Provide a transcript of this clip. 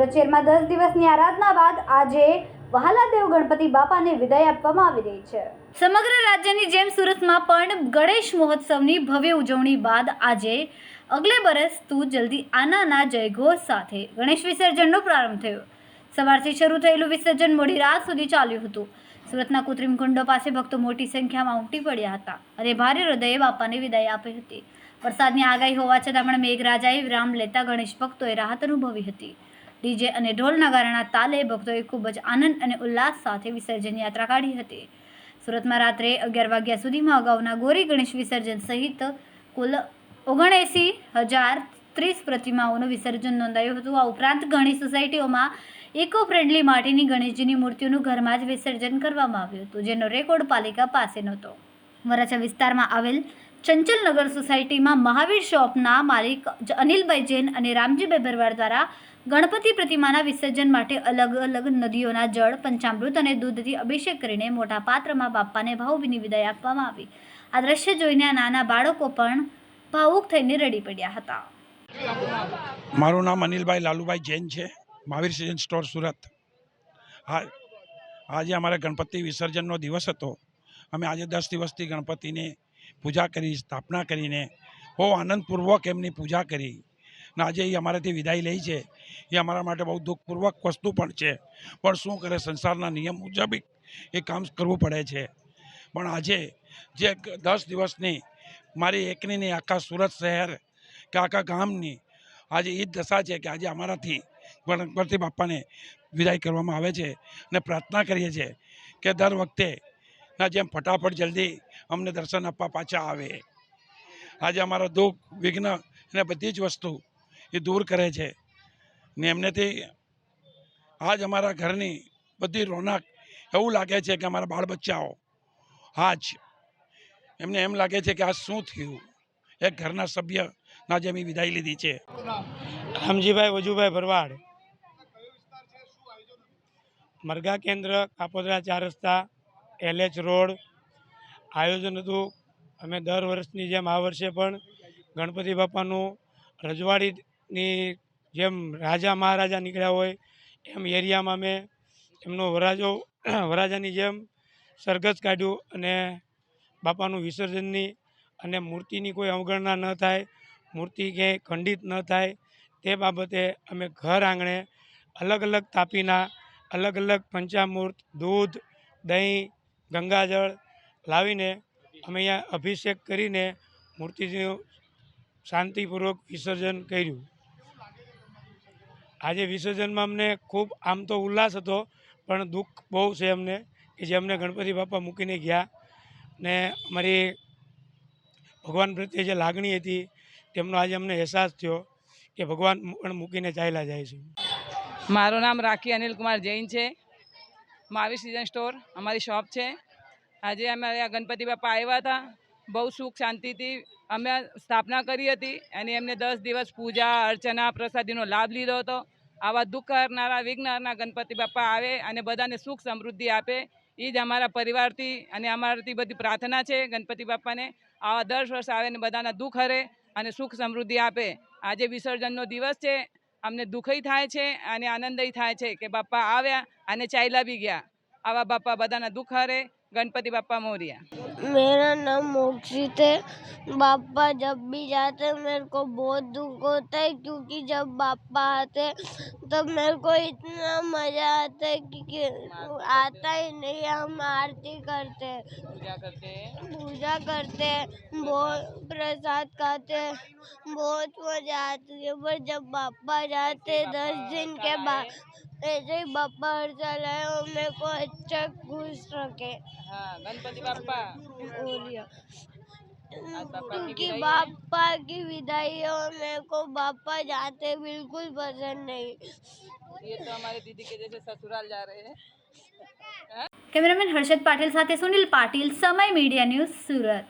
સુરત દસ દિવસની આરાધના બાદ આજે વહાલાદેવ ગણપતિ બાપાને વિદાય આપવામાં આવી રહી છે. સમગ્ર રાજ્યની જેમ સુરતમાં પણ ગણેશ મહોત્સવની ભવ્ય ઉજવણી બાદ આજે અગલે બરસ તું જલ્દી આનાના જયઘોષ સાથે ગણેશ વિસર્જનનો પ્રારંભ થયો. સવારથી શરૂ થયેલું વિસર્જન મોડી રાત સુધી ચાલ્યું હતું. સુરતના કૃત્રિમ કુંડો પાસે ભક્તો મોટી સંખ્યામાં ઉમટી પડ્યા હતા અને ભારે હૃદયે બાપાને વિદાય આપી હતી. વરસાદની આગાહી હોવા છતાં પણ મેઘરાજાએ વિરામ લેતા ગણેશ ભક્તોએ રાહત અનુભવી હતી. ડીજે અને ઢોલના ગારાણા તાલે ભક્તોએ ખૂબ જ આનંદ અને ઉલ્લાસ સાથે વિસર્જન યાત્રા કાઢી હતી. સુરતમાં રાત્રે અગિયાર વાગ્યા સુધીમાં અગાઉના ગોરી ગણેશ વિસર્જન સહિત કુલ ઓગણએંસી હજાર ત્રીસ પ્રતિમાઓનું વિસર્જન નોંધાયું હતું. આ ઉપરાંત ઘણી સોસાયટીઓમાં ઇકો ફ્રેન્ડલી માટીની ગણેશજીની મૂર્તિઓનું ઘરમાં જ વિસર્જન કરવામાં આવ્યું હતું, જેનો રેકોર્ડ પાલિકા પાસે નહોતો. વરાછા વિસ્તારમાં આવેલ ચંચલનગર સોસાયટીમાં મહાવીર શોપના માલિક અનિલભાઈ જૈન અને રામજીભાઈ ભરવાડ દ્વારા ગણપતિ પ્રતિમાના વિસર્જન માટે અલગ અલગ નદીઓના જળ, પંચામૃત અને દૂધથી અભિષેક કરીને મોટા પાત્રમાં બાપાને ભાવભીની વિદાય આપવામાં આવી. આ દ્રશ્ય જોઈને આ નાના બાળકો પણ ભાવુક થઈને રડી પડ્યા હતા. મારું નામ અનિલભાઈ લાલુભાઈ જૈન છે. Mahavir season store Surat. હા, આજે અમારે ગણપતિ વિસર્જનનો દિવસ હતો. અમે આજે દસ દિવસથી ગણપતિની પૂજા કરી, સ્થાપના કરીને બહુ આનંદપૂર્વક એમની પૂજા કરી. ને આજે એ અમારાથી વિદાય લે છે. એ અમારા માટે બહુ દુઃખપૂર્વક વસ્તુ પણ છે. પણ શું કરે સંસારના નિયમ મુજબ એ કામ કરવું પડે છે. પણ આજે જે દસ દિવસની મારી એકની આખા સુરત શહેર કે આખા ગામની આજે એ દશા છે કે આજે અમારાથી ગણપતિ બાપાને વિદાય કરવામાં આવે છે અને પ્રાર્થના કરીએ છીએ કે દર વખતે ના જેમ ફટાફટ જલ્દી અમને દર્શન આપવા પાછા આવે. આજે અમારા દુઃખ, વિઘ્ન અને બધી જ વસ્તુ એ દૂર કરે છે. ને એમનેથી આજ અમારા ઘરની બધી રોનક એવું લાગે છે કે અમારા બાળ બચ્ચાઓ આજ એમને એમ લાગે છે કે આ શું થયું? એક ઘરના સભ્યના જેમ ઈ વિદાય લીધી છે. રામજીભાઈ વજુભાઈ ભરવાડ. મરઘા કેન્દ્ર, કાપોદરા ચાર રસ્તા, એલએચ રોડ. આયોજન હતું. અમે દર વર્ષની જેમ આ વર્ષે પણ ગણપતિ બાપાનું રજવાડીની જેમ રાજા મહારાજા નીકળ્યા હોય, એમ એરિયામાં અમે એમનો વરાજો, વરાજાની જેમ સરઘસ કાઢ્યું અને બાપાનું વિસર્જનની અને મૂર્તિની કોઈ અવગણના ન થાય, મૂર્તિ ક્યાંય ખંડિત ન થાય, તે બાબતે અમે ઘર આંગણે અલગ અલગ તાપીના, અલગ અલગ પંચામૃત દૂધ, દહીં, ગંગાજળ લાવીને અમે અહીંયા અભિષેક કરીને મૂર્તિનું શાંતિપૂર્વક વિસર્જન કર્યું. આજે વિસર્જનમાં અમને ખૂબ આમ તો ઉલ્લાસ હતો, પણ દુઃખ બહુ છે અમને કે જે અમને ગણપતિ બાપા મૂકીને ગયા. ને અમારી ભગવાન પ્રત્યે જે લાગણી હતી, તેમનો આજે અમને અહેસાસ થયો કે ભગવાન પણ મૂકીને ચાલ્યા જાય છે. મારું નામ રાખી અનિલ કુમાર જૈન છે. મહાવીર સિઝન સ્ટોર અમારી શોપ છે. આજે અમારે ગણપતિ બાપા આવ્યા હતા. બહુ સુખ, શાંતિથી અમે સ્થાપના કરી હતી. અને એમને દસ દિવસ પૂજા, અર્ચના, પ્રસાદીનો લાભ લીધો હતો. આવા દુઃખ હરનારા વિઘ્નહરના ગણપતિ બાપા આવે અને બધાને સુખ સમૃદ્ધિ આપે. એ જ અમારા પરિવારથી અને અમારાથી બધી પ્રાર્થના છે ગણપતિ બાપાને. આવા દર વર્ષ આવે ને બધાના દુઃખ હરે અને સુખ સમૃદ્ધિ આપે. આજે વિસર્જનનો દિવસ છે. અમને દુઃખય થાય છે અને આનંદય થાય છે કે બાપા આવ્યા અને ચાલ્યા બી ગયા. આવા બાપા બધાના દુઃખ હરે. गणपति बापा मोरिया मेरा नाम मोक्षित है बापा जब भी जाते हैं मेरे को बहुत दुख होता है क्योंकि जब बापा आते तो मेरे को इतना मज़ा आता है कि आता ही नहीं हम आरती करते पूजा करते पूजा करते बहुत प्रसाद खाते बहुत मज़ा आती है। पर जब बापा जाते दस दिन के बाद ऐसे ही बापा हर साल आए और मेरे को अच्छा खुश रखे। हाँ गणपति बापा हाँ, तो उनकी बापा की विदाई और मेरे को बापा जाते बिल्कुल पसंद नहीं। ये तो हमारे दीदी के जैसे ससुराल जा रहे हैं। कैमरामैन हर्षद पाटिल साथ सुनील पाटिल समय मीडिया न्यूज़ सूरत।